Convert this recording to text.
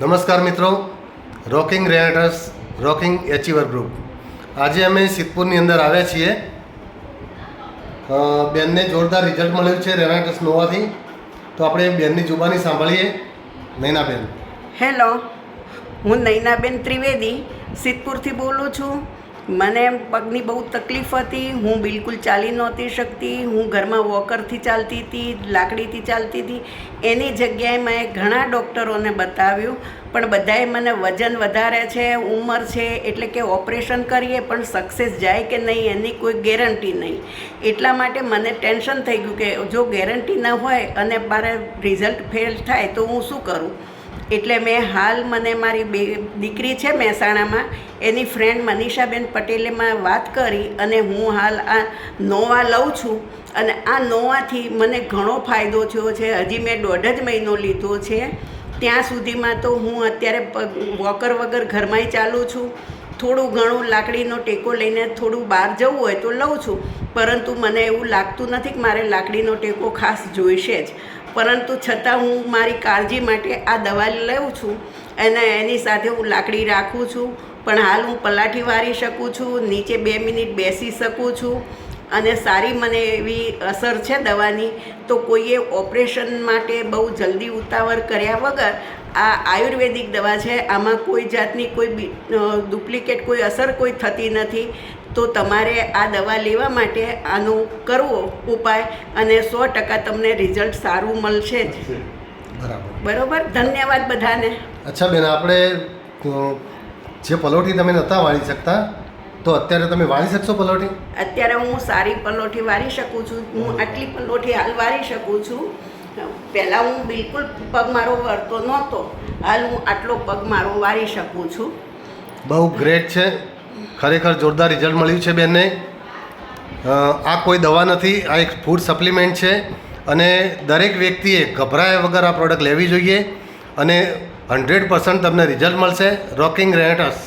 નમસ્કાર મિત્રો. રોકિંગ રેનેટર્સ રોકિંગ એચીવર ગ્રુપ આજે અમે સિદ્ધપુરની અંદર આવ્યા છીએ. બેનને જોરદાર રિઝલ્ટ મળ્યું છે રેનેટર્સ નોવાથી તો આપણે બેનની જુબાની સાંભળીએ. નૈનાબેન. હેલો હું નૈનાબેન ત્રિવેદી સિદ્ધપુરથી બોલું છું. મને પગની બહુ તકલીફ હતી. હું બિલકુલ ચાલી નહોતી શકતી. હું ઘરમાં વોકરથી ચાલતી હતી, લાકડીથી ચાલતી હતી. એની જગ્યાએ મેં ઘણા ડૉક્ટરોને બતાવ્યું, પણ બધાએ મને વજન વધારે છે, ઉંમર છે, એટલે કે ઓપરેશન કરીએ, પણ સક્સેસ જાય કે નહીં એની કોઈ ગેરંટી નહીં. એટલા માટે મને ટેન્શન થઈ ગયું કે જો ગેરંટી ન હોય અને મારે રિઝલ્ટ ફેલ થાય તો હું શું કરું? એટલે મેં હાલ મને મારી બે દીકરી છે મહેસાણામાં, એની ફ્રેન્ડ મનીષાબેન પટેલેમાં વાત કરી અને હું હાલ આ નોવા લઉં છું. અને આ નોવાથી મને ઘણો ફાયદો થયો છે. હજી મેં દોઢ જ મહિનો લીધો છે. ત્યાં સુધીમાં તો હું અત્યારે વોકર વગર ઘરમાંય ચાલું છું. થોડું ઘણું લાકડીનો ટેકો લઈને થોડું બહાર જવું હોય તો લઉં છું. પરંતુ મને એવું લાગતું નથી કે મારે લાકડીનો ટેકો ખાસ જોઈશે જ. પરંતુ છતાં હું મારી કાળજી માટે આ દવા લઉં છું અને એની સાથે હું લાકડી રાખું છું, પણ હાલ હું પલાઠી વારી શકું છું, નીચે બે મિનિટ બેસી શકું છું અને સારી મને એવી અસર છે દવાની, તો કોઈએ ઓપરેશન માટે બહુ જલ્દી ઉતાવળ કર્યા વગર આ આયુર્વેદિક દવા છે, આમાં કોઈ જાતની કોઈ ડુપ્લિકેટ કોઈ અસર કોઈ થતી નથી. તો તમારે આ દવા લેવા માટે આનો કરવો ઉપાય અને સો ટકા તમને રિઝલ્ટ સારું મળશે જ. બરાબર. બરોબર? ધન્યવાદ બધાને. અચ્છા બેન આપણે જે પલોઠી તમે નહોતા વાળી શકતા તો અત્યારે તમે વાળી શકશો પલોઠી? અત્યારે હું સારી પલોઠી વાળી શકું છું. હું આટલી પલોઠી હાલ વાળી શકું છું. પહેલાં હું બિલકુલ પગ મારો વળતો નહોતો. હાલ હું આટલો પગ મારો વાળી શકું છું. બહુ ગ્રેટ છે. ખરેખર જોરદાર રિઝલ્ટ મળ્યું છે બેનને. આ કોઈ દવા નથી, આ એક ફૂડ સપ્લિમેન્ટ છે અને દરેક વ્યક્તિએ ગભરાયા વગર આ પ્રોડક્ટ લેવી જોઈએ અને હંડ્રેડ પર્સન્ટ તમને રિઝલ્ટ મળશે. રોકિંગ રેનેટર્સ